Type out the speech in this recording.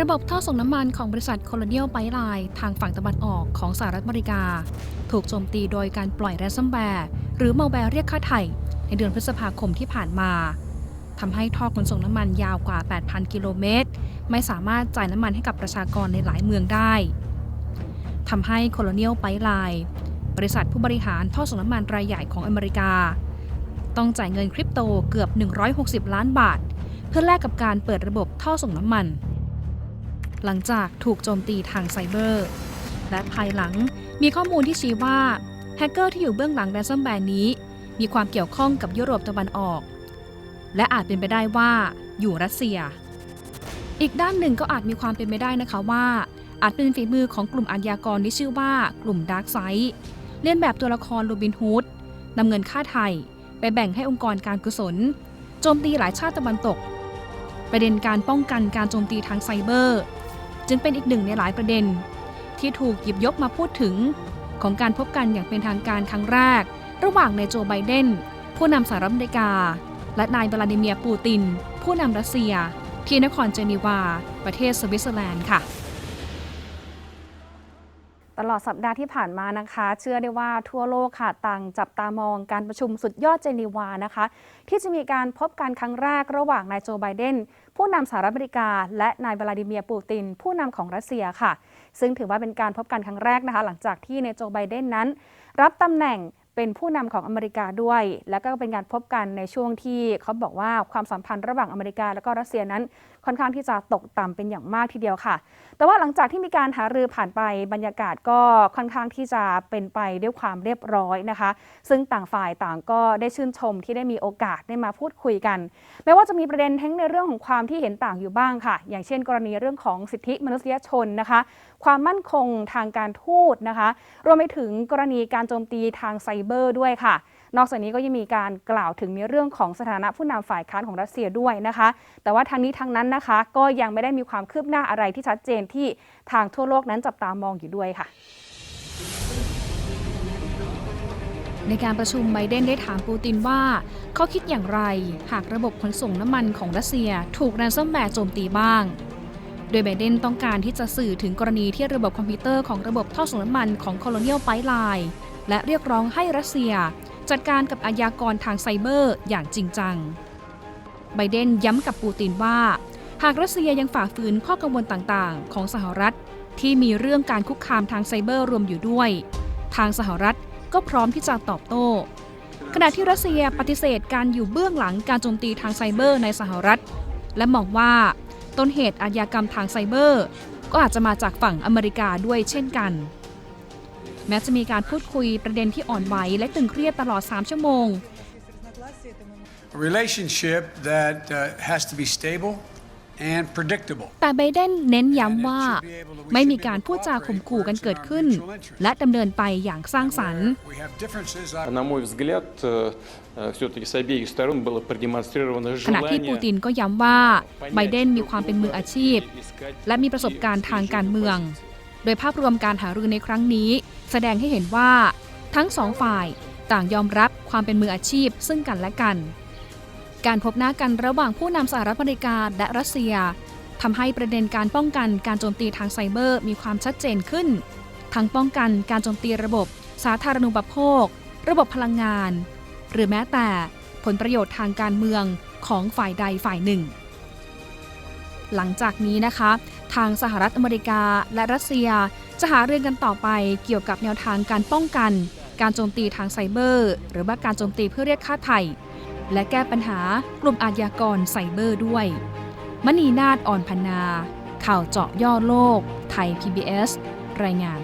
ระบบท่อส่งน้ำมันของบริษัท Colonial Pipeline ทางฝั่งตะวันออกของสหรัฐอเมริกา ถูกโจมตีโดยการปล่อยแรซัมแวร์หรือมาแวร์เรียกค่าไถ่ในเดือนพฤษภาคมที่ผ่านมาทำให้ท่อขนส่งน้ำมันยาวกว่า 8,000 กิโลเมตร ไม่สามารถจ่ายน้ำมันให้กับประชากรในหลายเมืองได้ทำให้ Colonial Pipeline บริษัทผู้บริหารท่อส่งน้ำมันรายใหญ่ของอเมริกา ต้องจ่ายเงินคริปโตเกือบ 160 ล้านบาท เพื่อแลกกับการเปิดระบบท่อส่งน้ำมัน หลังจากถูกโจมตีทางไซเบอร์ และภายหลังมีข้อมูลที่ชี้ว่าแฮกเกอร์ที่อยู่เบื้องหลังแรนซัมแวร์นี้ มีความเกี่ยวข้องกับยุโรปตะวันออก และอาจเป็นไปได้ว่าอยู่รัสเซีย อีกด้านหนึ่งก็อาจมีความเป็นไปได้นะคะว่า อาจเป็นฝีมือของกลุ่มอาชญากรที่ชื่อว่ากลุ่มดาร์กไซด์เลียนแบบตัวละครโรบินฮูดนำเงินค่าไทย ไปแบ่งให้องค์กรการกุศลโจมตีหลายชาติตะวันตก ประเด็นการป้องกันการโจมตีทางไซเบอร์ จึงเป็นอีกหนึ่งในหลายประเด็น ที่ถูกหยิบยกมาพูดถึง ของการพบกันอย่างเป็นทางการครั้งแรก ระหว่างนายโจไบเดนผู้นำสหรัฐอเมริกา และนายบลาดิเมียร์ปูติน ผู้นำรัสเซีย ที่นครเจนีวา ประเทศสวิตเซอร์แลนด์ค่ะ ตลอดสัปดาห์ที่ผ่านมานะคะ เชื่อได้ว่าทั่วโลกค่ะต่างจับตามองการประชุมสุดยอดเจนีวานะคะ ที่จะมีการพบกันครั้งแรกระหว่างนายโจไบเดนผู้นำสหรัฐอเมริกา และนายวลาดิเมียร์ปูติน ผู้นำของรัสเซียค่ะ ซึ่งถือว่าเป็นการพบกันครั้งแรกนะคะ หลังจากที่นายโจไบเดนนั้น รับตำแหน่ง เป็นผู้นำของอเมริกาด้วย แล้วก็เป็นการพบกันในช่วงที่เขาบอกว่าความสัมพันธ์ระหว่างอเมริกา และก็รัสเซียนั้น ค่อนข้างที่จะตกต่ำเป็นอย่างมากทีเดียวค่ะ แต่ว่าหลังจากที่มีการหารือผ่านไปบรรยากาศก็ค่อนข้างที่จะเป็นไปด้วยความเรียบร้อยนะคะ ซึ่งต่างฝ่ายต่างก็ได้ชื่นชมที่ได้มีโอกาสได้มาพูดคุยกันแม้ว่าจะมีประเด็นทั้งในเรื่องของความที่เห็นต่างอยู่บ้างค่ะ อย่างเช่น กรณีเรื่องของสิทธิมนุษยชนนะคะ ความมั่นคงทางการทูตนะคะ รวมไปถึงกรณีการโจมตีทางไซเบอร์ด้วยค่ะ นอกจากนี้ก็ยังมีการกล่าวถึงในเรื่องของสถานะผู้นำฝ่ายค้านของรัสเซียด้วยนะคะ แต่ว่าทางนี้ทางนั้นนะคะ ก็ยังไม่ได้มีความคืบหน้าอะไรที่ชัดเจนที่ทางทั่วโลกนั้นจับตามองอยู่ด้วยค่ะในการประชุมไบเดนได้ถามปูตินว่าเขาคิดอย่างไร หากระบบขนส่งน้ำมันของรัสเซีย ถูกแรนซัมแวร์โจมตีบ้าง โดยไบเดนต้องการที่จะสื่อถึงกรณีที่ระบบคอมพิวเตอร์ของระบบท่อส่งน้ำมันของ Colonial Pipeline และเรียกร้องให้รัสเซีย จัดการกับอาญากรทางไซเบอร์อย่างจริงจัง ไบเดนย้ำกับปูตินว่า หากรัสเซียยังฝ่าฝืนข้อกังวลต่างๆ ของสหรัฐ ที่มีเรื่องการคุกคามทางไซเบอร์รวมอยู่ด้วย ทางสหรัฐก็พร้อมที่จะตอบโต้ ขณะที่รัสเซียปฏิเสธการอยู่เบื้องหลังการโจมตีทางไซเบอร์ในสหรัฐ และมองว่าต้นเหตุอาญากรรมทางไซเบอร์ ก็อาจจะมาจากฝั่งอเมริกาด้วยเช่นกัน แม้จะมีการพูดคุยประเด็นที่อ่อนไหวและตึงเครียดตลอด 3 ชั่วโมง A relationship that uh, has to be stable and predictable. แต่ไบเดนเน้นย้ำว่า ไม่มีการพูดจาข่มขู่กันเกิดขึ้น และดำเนินไปอย่างสร้างสรรค์ We have differences. I На мой взгляд, все-таки с обеих сторон было продемонстрировано ขณะที่ปูติ желание นก็ย้ำว่าไบเดนมีความเป็นมืออาชีพ และมีประสบการณ์ทางการเมือง โดยภาพรวมการหารือในครั้งนี้ แสดงให้เห็นว่า ทั้งสองฝ่ายต่างยอมรับความเป็นมืออาชีพซึ่งกันและกัน การพบหน้ากันระหว่างผู้นำสหรัฐอเมริกาและรัสเซียทำให้ประเด็นการป้องกันการโจมตีทางไซเบอร์มีความชัดเจนขึ้น ทั้งป้องกันการโจมตีระบบ สาธารณูปโภค ระบบพลังงาน หรือแม้แต่ผลประโยชน์ทางการเมืองของฝ่ายใดฝ่ายหนึ่ง หลังจากนี้นะคะ ทางสหรัฐอเมริกาและรัสเซีย จะหาเรื่องกันต่อไปเกี่ยวกับแนวทางการป้องกัน การโจมตีทางไซเบอร์ หรือว่าการโจมตีเพื่อเรียกค่าไถ่และแก้ปัญหากลุ่มอาชญากรไซเบอร์ด้วย มณีนาฏอ่อนพนา ข่าวเจาะย่อโลก ไทย PBS รายงาน